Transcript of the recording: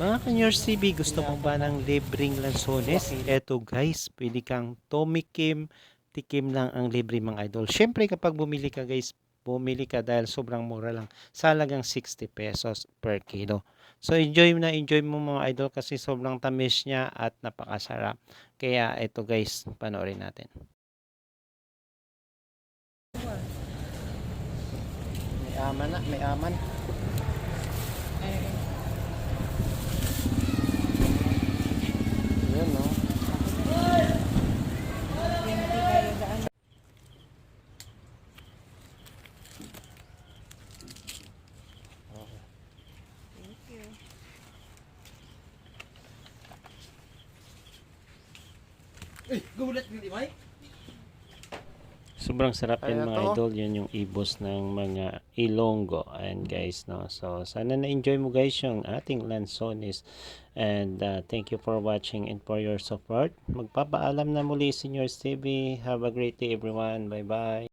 Mga kanyors TV, gusto mo ba ng libreng lansones? Eto guys, pwede kang tomikim, tikim lang ang libre mga idol. Siyempre kapag bumili ka guys, bumili ka dahil sobrang mura lang. Salagang 60 pesos per kilo. So enjoy na enjoy mo mga idol kasi sobrang tamis niya at napakasarap. Kaya eto guys, panoorin natin. May aman na, may aman. Yun no. Gulat mo di ba? Sobrang sarap yan Kaya mga to. idol. Yan yung ibos ng mga Ilonggo. And guys, no. So, sana na-enjoy mo guys yung ating lansones. And uh, thank you for watching and for your support. Magpapaalam na muli, Senior TV. Have a great day everyone. Bye-bye.